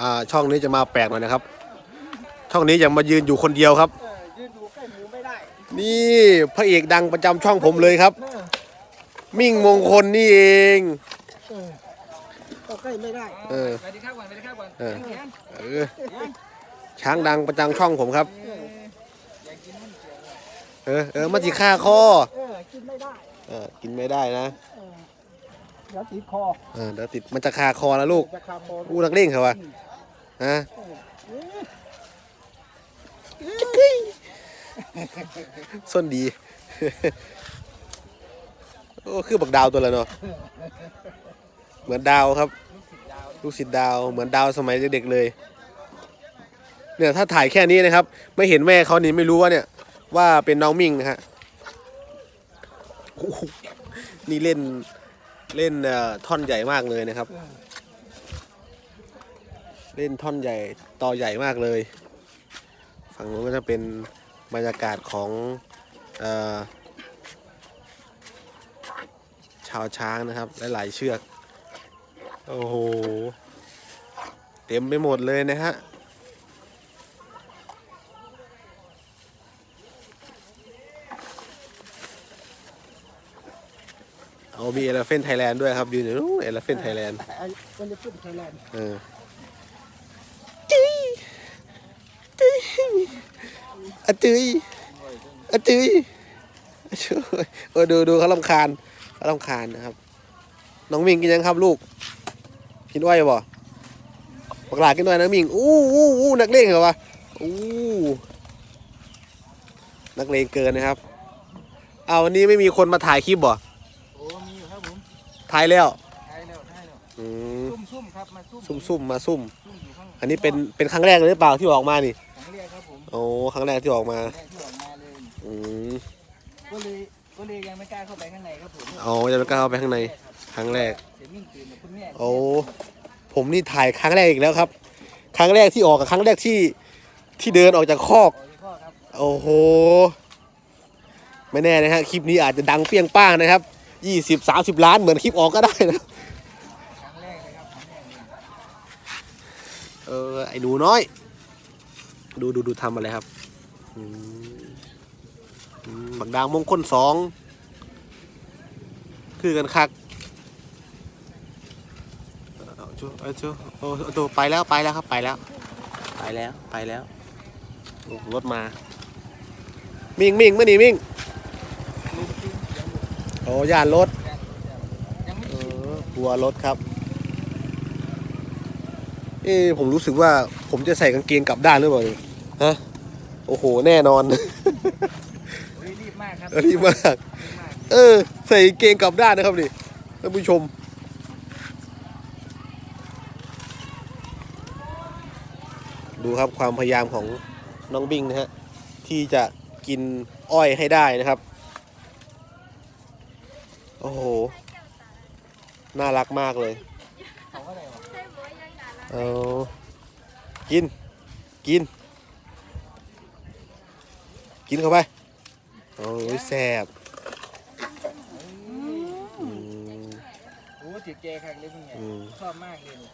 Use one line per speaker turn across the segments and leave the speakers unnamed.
อ่าช่องนี้จะมาแปลกหน่อยนะครับ ช่องนี้จะมายืนอยู่คนเดียวครับ
เออยืนดูใกล้หมูไม่ได้
นี่พระเอกดังประจำช่องผมเลยครับ
เออ
มิ่งมงคลนี่เอง
เออก็ใกล้ไม่ได้
เออ
สวัสดีครับก่อนสวัสดีครับก่อน
เออ
แขน
เออช้างดังประจำช่องผมครับ
อยากกินมันเจียว
เออเออมันจีฆ่าคอ
เออกินไม่ได้
เออกินไม่ได้นะ
เออเดี๋ยวติดคอ
เออเดี๋ยวติดมันจะคาคอนะลูก
จะคาคอ
อู้นักเล่งเขาวะ ฮะ
เออ
ส้นดี โอ้ คือบักดาวตัวละเนาะ เหมือนดาวครับ ลูกศิษย์ดาว เหมือนดาวสมัยเด็กๆเลย เนี่ยถ้าถ่ายแค่นี้นะครับ ไม่เห็นแม่เขานี่ไม่รู้ว่าเนี่ย ว่าเป็นน้องมิ่งนะฮะ นี่เล่นเล่นท่อนใหญ่มากเลยนะครับ เล่นท่อนใหญ่ต่อใหญ่มากเลย ฝั่งนู้นก็จะเป็นบรรยากาศของเออชาวช้างนะครับหลายๆเชือก โอ้โห เต็มไปหมดเลยนะฮะเอามีเอลเฟนไทยแลนด์ด้วยครับ ยืนอยู่นู้นเอลเฟนไทยแลนด์
ไอ้คนจะพูดไทยแลนด์
เออจุยจุย อะจุยอะจุยอะจุยเออดูดูเขาลำคาญเขาลำคาญนะครับ น้องมิงกินยังครับลูก กินอ้อยบ่บักหลากินอ้อยนะมิงอู้อู้อู้นักเลงเหรอวะอู้นักเลงเกินนะครับ เอาวันนี้ไม่มีคนมาถ่ายคลิปบ่
โอ้มีอยู่ครับผม
ถ่ายแล้ว
ใช่แล้วใช่แล้ว
อืม
ซุ่มซุ่มครับมาซุ่ม
ซุ่มซุ่มมาซุ่ม
ซุ่มอยู่ข้าง
อันนี้เป็นเป็นครั้งแรกเลยหรือเปล่าที่ออกมานี่
ของเรียกครับผม
โอ้ครั้งแรกที่ออกมา
แรกที่ออกมาเลย
อืม
ก็เลยก็เลยยังไม่กล้าเข้าไปข้างในครับผม
อ๋อจะไม่กล้าเข้าไปข้างใน ครั้งแรก
เดี๋ยวมิ่งตื่นกับคุณแม่
โอ้ ผมนี่ถ่ายครั้งแรกอีกแล้วครับ ครั้งแรกที่ออกกับครั้งแรกที่ที่เดินออกจากคอก
ขอที่พ่อครับ
โอ้โห ไม่แน่นะฮะ คลิปนี้อาจจะดังเปรี้ยงป้างนะครับยี่สิบสามสิบล้านเหมือนคลิปออกก็ได้นะ
ครั้งแรกเลยครับครั้งแรกเลย
เออ ไอ้หนูน้อย ดูดูดูทำอะไรครับบักดางมงคลสองคือกันคักเอาจูเอาจูโอ้เอาจูไปแล้วไปแล้วครับไปแล้ว ไปแล้วไปแล้วรถมา มิ่งมิ่งเมื่อนี่มิ่งโอ้ยานรถ
ยังยังไม่
เออกลัวรถครับ เอ้ผมรู้สึกว่าผมจะใส่กางเกงกลับด้านหรือเปล่า ฮะโอ้โหแน่นอน
เฮ้ยรีบมากครับ
รีบมาก
รีบมาก
เออ ใส่กางเกงกลับด้านนะครับนี่ท่านผู้ชม ดูครับความพยายามของน้องบิงนะฮะ ที่จะกินอ้อยให้ได้นะครับ โอ้โห น่ารักมากเลย
เขาก็เลยวะ
เอากิน กิน กินเข้าไป โอ้ยแซ่บอืม
โอ้ถือแกครับเลยคุณแม่
อืม
ชอบมากเลยเนี่ย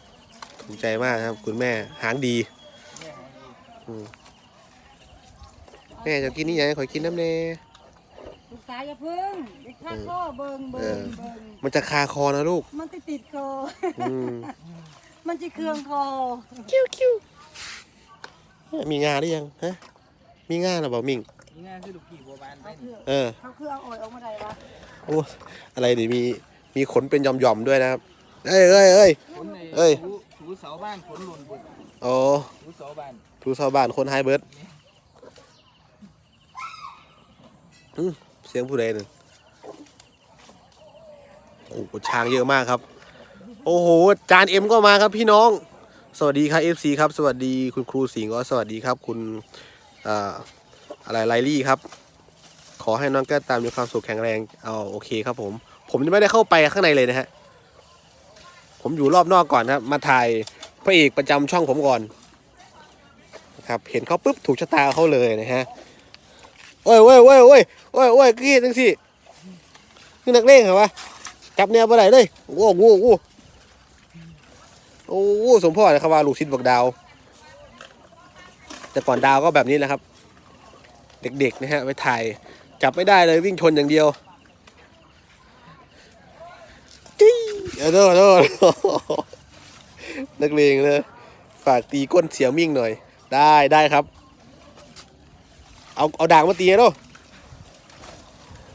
ถูกใจมากครับ คุณแม่หางดี
แม่ของดี
อืมแม่จะกินนี่ยังขอกินน้ำเน
ลูกสาวอย่าพึ่งเด็กข้าข้อเบิงเบิ
เองอ
เบิง
มันจะคาคอนะลูก
มันจะติดคอ
อืม
มันจะเคืองคอ
คิ้วคิ้วมีงาหรือยังฮะมีงาหรือเปล่ามิง
นี่ง่ายคือลูกผีบัวบานไป
เขาคือ
เออ
เขาคือเอาอ่อยออกมาได้ปะ
โอ้อะไรนี่มีมีขนเป็นหย่อมๆด้วยนะครับ เอ้ยเอ้ยเอ้ย
ขนใน
เอ้ย
ถูถูเสาบ้านขนหล่นบน
โอ้
ถูเสาบ้าน
ทูชาวบ้านคนไฮเบิร์ดอืมเสียงผู้ใดหนึ่งโอ้โหช้างเยอะมากครับ โอ้โห จานเอ็มก็มาครับพี่น้อง สวัสดีครับ FC ครับ สวัสดีคุณครูสิงห์ก็สวัสดีครับ คุณอ่า อะไรไลลี่ครับ ขอให้น้องแก้วตามมีความสุขแข็งแรงเอาโอเคครับผม ผมไม่ได้เข้าไปข้างในเลยนะฮะ ผมอยู่รอบนอกก่อนครับ มาถ่ายพระเอกประจำช่องผมก่อนครับ เห็นเขาปุ๊บถูกชะตาเขาเลยนะฮะโอ้ยโอ้ยโอ้ยโอ้ยโอ้ยโอ้ยกี้จังสิคือนักเลงเหรอวะจับแนวไปไหนเลยโอ้โหโอ้โหโอ้สมพ่อนะครับว่าลูกศิษย์บอกดาว แต่ก่อนดาวก็แบบนี้แหละครับ เด็กๆนะฮะไปถ่ายจับไม่ได้เลยวิ่งชนอย่างเดียวจี้เออเด้อเด้อนักเลงเลยฝากตีก้นเสียมิ่งหน่อย ได้ได้ครับ เอาเอาด่างมาตีเนาะ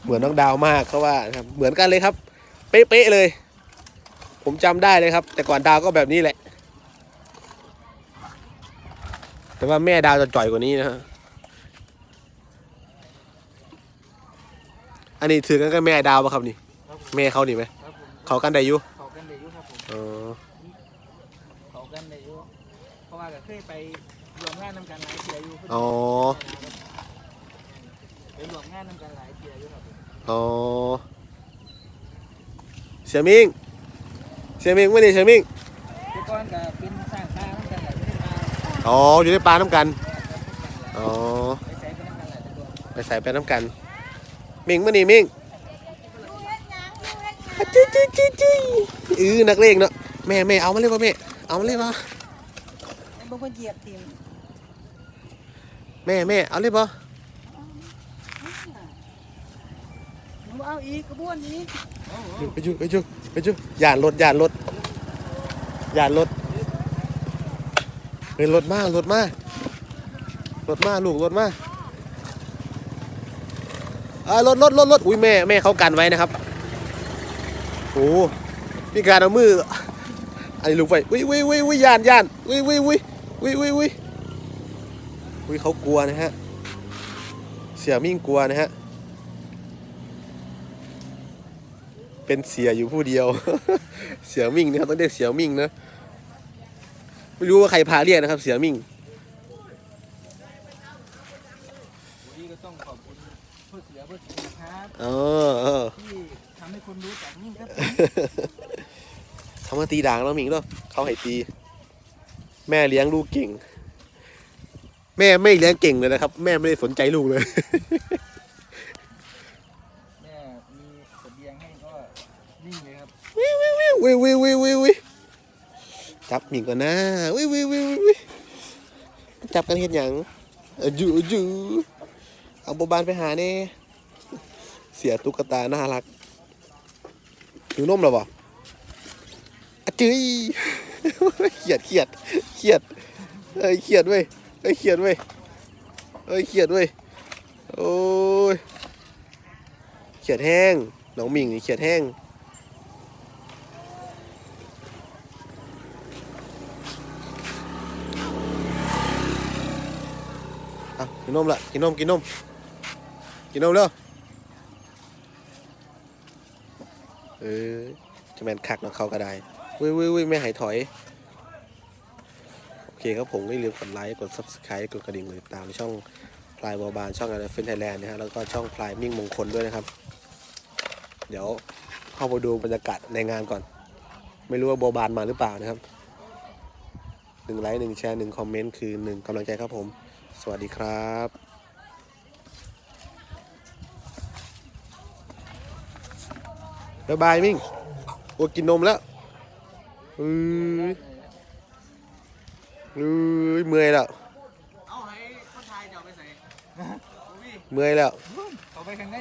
เหมือนน้องดาวมากเขาว่าครับเหมือนกันเลยครับ เป๊ะๆเลย ผมจำได้เลยครับ แต่ก่อนดาวก็แบบนี้แหละ แต่ว่าแม่ดาวจะจ่อยกว่านี้นะฮะ อันนี้ถือกันกับแม่ดาวปะครับนี่
ครับผม
แม่เขานี่ไหม
ครับผม
เขากันได้อยู่
เขากันได้อยู่ครับผม
อ๋อ
เขากันได้อยู่เพราะว่าก็เคยไปรวมงานนำกันหลายเทียอยู่
อ๋อ
ไปรวมงานนำกันหลายเทียอยู่ครับผม
อ๋อเสียมิงเสียมิงไม่ได้เสียมิง
แต่ก่อนก็เป็นสร้างตานำกันหลายที่มา
อ๋ออยู่ในปลาน้ำกัน อ๋อ
ไปใช้เป็นนำกันหลายตัว
ไปใส่ไปน้ำกัน มิงมานี่มิงอะจี้จี้จี้จี้อือนักเลงเนาะแม่แม่เอามาเลยป่ะแม่เอามาเลยป่ะ
บางคนเหยียบทีม
แม่แม่เอาเลยป่ะ
หนูเอาอีกกระบวนนี้
ไปจุไปจุไปจุย่านรถย่านรถย่านรถเฮ้ยรถมารถมารถมาลูกรถมาอ่า รถรถรถรถอุ้ยแม่แม่เขากันไว้นะครับโอ้มีการเอามืออันนี้ลูกไปอุ้ยอุ้ยอุ้ยอุ้ยย่านย่านอุ้ยอุ้ยอุ้ยอุ้ยอุ้ยอุ้ยอุ้ยเขากลัวนะฮะเสียมิ่งกลัวนะฮะเป็นเสียอยู่ผู้เดียว เสียมิ่งนะครับต้องเรียกเสียมิ่งนะไม่รู้ว่าใครพาเรียกนะครับ เสียมิ่ง
วันนี้ก็ต้องขอบคุณ ผู้เสียผู้เสียนะครับ
อ๋อเออ
ที่ทำให้คนรู้จักนี่ครับ
เขามาตีด่างแล้วมิ่งเนาะเขาให้ตี แม่เลี้ยงลูกเก่ง แม่ไม่เลี้ยงเก่งเลยนะครับ แม่ไม่ได้สนใจลูกเลย
แม่มีเสบียงให้ก็นิ่งเลยครับ
วิววิววิววิววิววิววิววิจับหมิงก่อนนะวิววิววิววิววิจับกันเห็นอย่างเออจูจู เอาโบบานไปหาเน่เสียตุ๊กตาน่ารักหิวนมแล้วบ่อะจื้ยเขียดเขียดเขียดเอ้ยเขียดเว้ยเอ้ยเขียดเว้ยเอ้ยเขียดเว้ยโอ้ยเขียดแห้งน้องมิงนี่เขียดแห้งอะกินนมละกินนมกินนม กินนมเร็วเออจะแมนคักนะเขาก็ได้วิววิววิไม่หายถอย โอเคครับผมไม่ลืมกดไลค์กด subscribe กดกระดิ่งกดติดตามช่องพลายบอบานช่องอะไรเฟนไทยแลนด์นะฮะแล้วก็ช่องพลายมิ่งมงคลด้วยนะครับ เดี๋ยวเข้าไปดูบรรยากาศในงานก่อน ไม่รู้ว่าโบบานมาหรือเปล่านะครับหนึ่งไลค์หนึ่งแชร์หนึ่งคอมเมนต์คือหนึ่งกำลังใจครับผม สวัสดีครับ สบายมิ่งโอ้กินนมแล้วอืออือเมื่อยแล้ว
เอาให้คนไทยจะเอาไปใส่
เมื่อยแล้ว
ต่อไปกันไง